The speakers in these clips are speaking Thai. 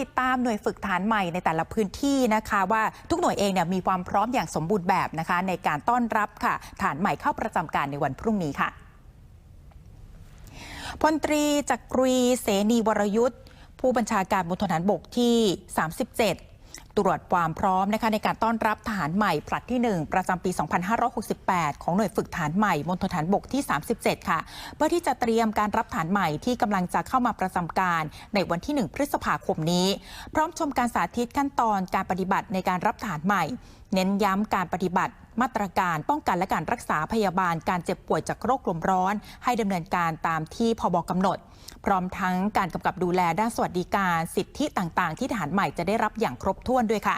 ติดตามหน่วยฝึกฐานใหม่ในแต่ละพื้นที่นะคะ ว่าทุกหน่วยเองเนี่ยมีความพร้อมอย่างสมบูรณ์แบบนะคะ ในการต้อนรับค่ะ ฐานใหม่เข้าประจำการในวันพรุ่งนี้ค่ะพลตรีจักรีเสนีวรยุทธผู้บัญชาการมณฑลทหารบกที่ 37 ตรวจความพร้อมนะคะในการต้อนรับทหารใหม่ผลัดที่ 1 ประจำปี 2568 ของหน่วยฝึกฐานใหม่มณฑลฐานบกที่ 37 ค่ะ เพื่อที่จะเตรียมการรับฐานใหม่ที่กำลังจะเข้ามาประจำการในวันที่ 1 พฤษภาคมนี้ พร้อมชมการสาธิตขั้นตอนการปฏิบัติในการรับฐานใหม่ เน้นย้ำการปฏิบัติ มาตรการป้องกันและการรักษาพยาบาลการเจ็บป่วยจากโรคลมร้อน ให้ดำเนินการตามที่พบกำหนด พร้อมทั้งการกำกับดูแลด้านสวัสดิการสิทธิต่างๆ ที่ทหารใหม่จะได้รับอย่างครบถ้วนด้วยค่ะ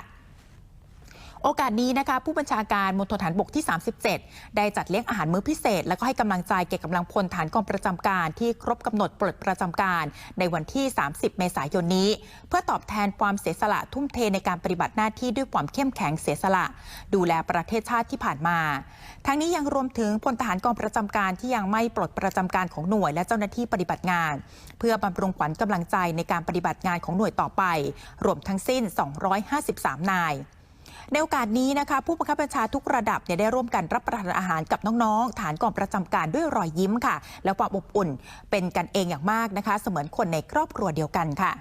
โอกาสนี้นะคะผู้บัญชาการมณฑลฐานบกที่ 37 ได้จัดเลี้ยงอาหารมื้อพิเศษ และก็ให้กำลังใจแก่กำลังพลฐานกองประจำการที่ครบกำหนดปลดประจำการ ในวันที่ 30 เมษายนนี้ เพื่อตอบแทนความเสียสละทุ่มเทในการปฏิบัติหน้าที่ด้วยความเข้มแข็งเสียสละ ดูแลประเทศชาติที่ผ่านมา ทั้งนี้ยังรวมถึงพลทหารกองประจำการที่ยังไม่ปลดประจำการของหน่วย และเจ้าหน้าที่ปฏิบัติงาน เพื่อบำรุงขวัญกำลังใจในการปฏิบัติงานของหน่วยต่อไป รวมทั้งสิ้น 253 นาย ในโอกาสนี้นะคะ ผู้บังคับบัญชาทุกระดับเนี่ยได้ร่วมกันรับประทานอาหารกับน้องๆ ฐานกองประจำการด้วยรอยยิ้มค่ะ และความอบอุ่นเป็นกันเองอย่างมากนะคะ เสมือนคนในครอบครัวเดียวกันค่ะ